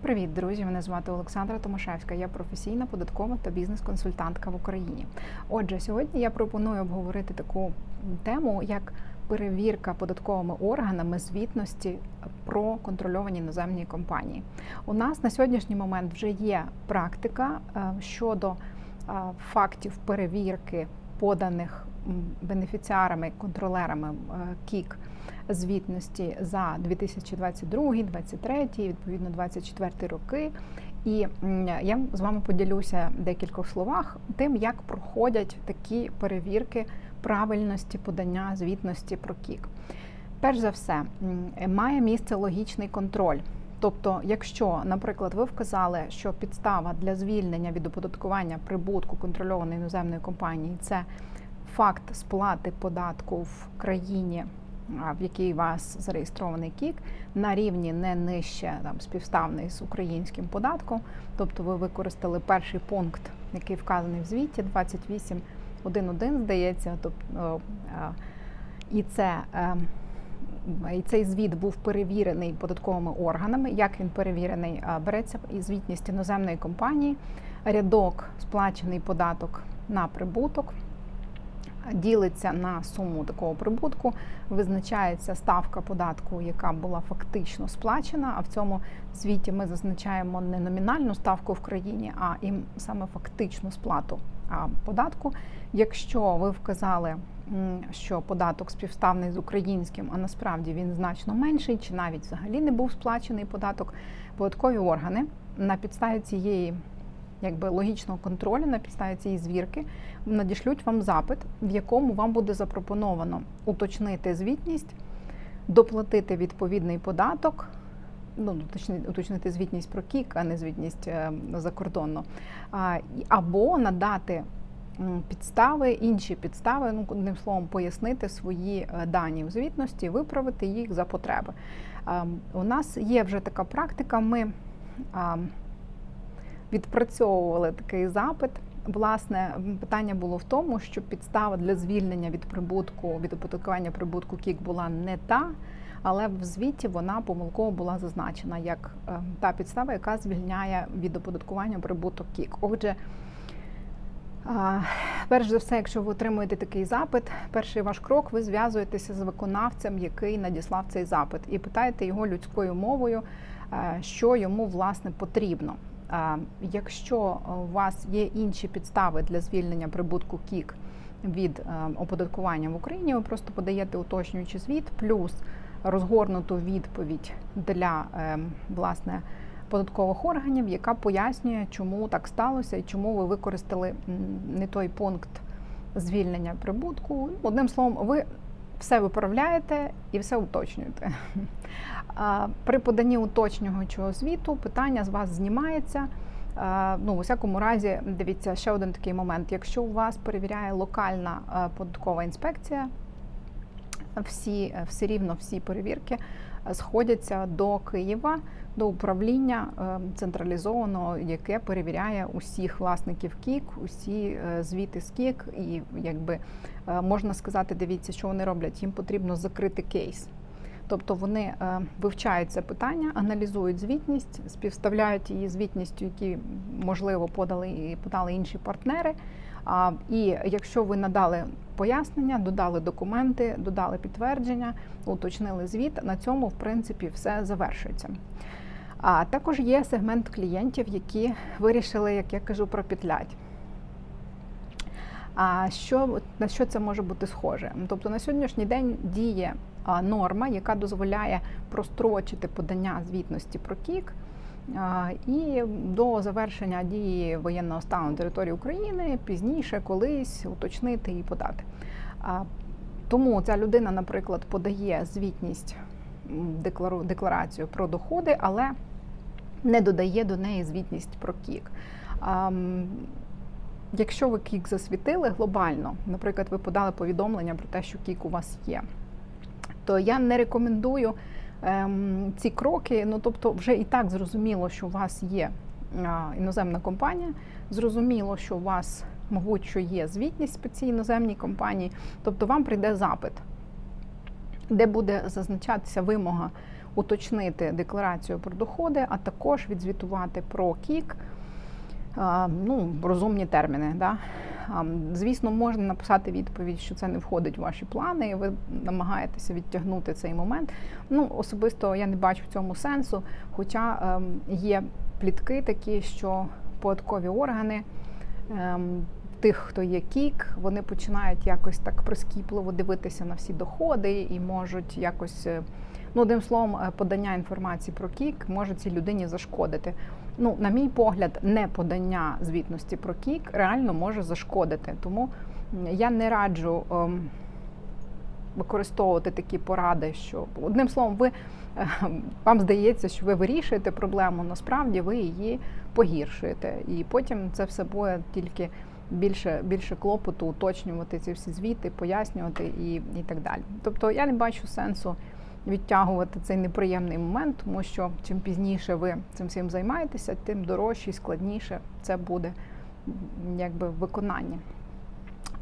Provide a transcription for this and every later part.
Привіт, друзі! Мене звати Олександра Томашевська. Я професійна податкова та бізнес-консультантка в Україні. Отже, сьогодні я пропоную обговорити таку тему, як перевірка податковими органами звітності про контрольовані іноземні компанії. У нас на сьогоднішній момент вже є практика е, щодо е, фактів перевірки поданих бенефіціарами, контролерами е, КІК звітності за 2022, 2023, відповідно 2024 роки. І я з вами поділюся декількох словах тим, як проходять такі перевірки правильності подання звітності про КІК. Перш за все, має місце логічний контроль. Тобто, якщо, наприклад, ви вказали, що підстава для звільнення від оподаткування прибутку контрольованої іноземної компанії це факт сплати податку в країні, в якій вас зареєстрований КІК, на рівні не нижче там співставний з українським податком, тобто ви використали перший пункт, який вказаний в звіті 28.1.1, здається, тобто і це. І цей звіт був перевірений податковими органами. Як він перевірений? Береться і звітність іноземної компанії, рядок сплачений податок на прибуток, ділиться на суму такого прибутку, визначається ставка податку, яка була фактично сплачена. А в цьому звіті ми зазначаємо не номінальну ставку в країні, а і саме фактичну сплату податку. Якщо ви вказали, що податок співставний з українським, а насправді він значно менший, чи навіть взагалі не був сплачений податок, податкові органи на підставі цієї якби логічного контролю на підставі цієї звірки надішлють вам запит, в якому вам буде запропоновано уточнити звітність, доплатити відповідний податок. Ну, уточнити, уточнити звітність про КІК, а не звітність е, закордонну, а, або надати підстави, інші підстави, ну одним словом, пояснити свої е, дані у звітності, виправити їх за потреби. А, У нас є вже така практика. Ми відпрацьовували такий запит. Власне, питання було в тому, що підстава для звільнення від прибутку, від оподаткування прибутку КІК була не та, але в звіті вона помилково була зазначена як е, та підстава, яка звільняє від оподаткування прибуток КІК. Отже, перш за все, якщо ви отримуєте такий запит, перший ваш крок, ви зв'язуєтеся з виконавцем, який надіслав цей запит, і питаєте його людською мовою, е, що йому власне потрібно. Якщо у вас є інші підстави для звільнення прибутку КІК від е, оподаткування в Україні, ви просто подаєте уточнюючий звіт, плюс розгорнуту відповідь для е, власне податкових органів, яка пояснює, чому так сталося і чому ви використали не той пункт звільнення прибутку. Одним словом, ви все виправляєте і все уточнюєте. При поданні уточнюючого звіту питання з вас знімається. Ну, у всякому разі, дивіться ще один такий момент. Якщо у вас перевіряє локальна е, податкова інспекція, всі е, все рівно всі перевірки е, сходяться до Києва, до управління е, централізованого, яке перевіряє усіх власників КІК, усі е, звіти з КІК, і якби е, можна сказати, дивіться, що вони роблять. Їм потрібно закрити кейс. Тобто вони вивчають це питання, аналізують звітність, співставляють її звітністю, які можливо подали і подали інші партнери. А, І якщо ви надали пояснення, додали документи, додали підтвердження, уточнили звіт, на цьому в принципі все завершується. А також є сегмент клієнтів, які вирішили, як я кажу, пропетлять. А що на що це може бути схоже? Тобто на сьогоднішній день діє норма, яка дозволяє прострочити подання звітності про КІК. І до завершення дії воєнного стану на території України пізніше колись уточнити і подати. Тому ця людина, наприклад, подає звітність декларацію про доходи, але не додає до неї звітність про КІК. Якщо ви кік засвітили глобально, наприклад, ви подали повідомлення про те, що кік у вас є, то я не рекомендую ем, ці кроки. Ну тобто, вже і так зрозуміло, що у вас є іноземна компанія, зрозуміло, що у вас, мабуть, що є звітність по цій іноземній компанії, тобто вам прийде запит, де буде зазначатися вимога уточнити декларацію про доходи, а також відзвітувати про КІК. Ну, розумні терміни. Да? Звісно, можна написати відповідь, що це не входить в ваші плани, і ви намагаєтеся відтягнути цей момент. Ну, особисто я не бачу в цьому сенсу, хоча ем, є плітки такі, що податкові органи. Тих, хто є кік, вони починають якось так прискіпливо дивитися на всі доходи і можуть якось, е, ну одним словом, е, подання інформації про кік може цій людині зашкодити. Ну, на мій погляд, не подання звітності про кік реально може зашкодити. Тому я не раджу ем, використовувати такі поради, що одним словом, ви е, вам здається, що ви вирішуєте проблему, насправді ви її погіршуєте. І потім це все буде тільки більше, більше клопоту уточнювати ці всі звіти, пояснювати і, і так далі. Тобто я не бачу сенсу відтягувати цей неприємний момент, тому що чим пізніше ви цим всім займаєтеся, тим дорожче і складніше це буде якби виконання.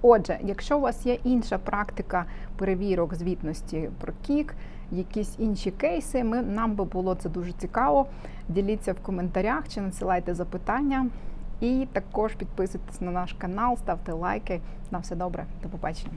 Отже, якщо у вас є інша практика перевірок звітності про кік, якісь інші кейси, ми, нам би було це дуже цікаво. Діліться в коментарях чи надсилайте запитання. І також підписуйтесь на наш канал, ставте лайки. На все добре, до побачення.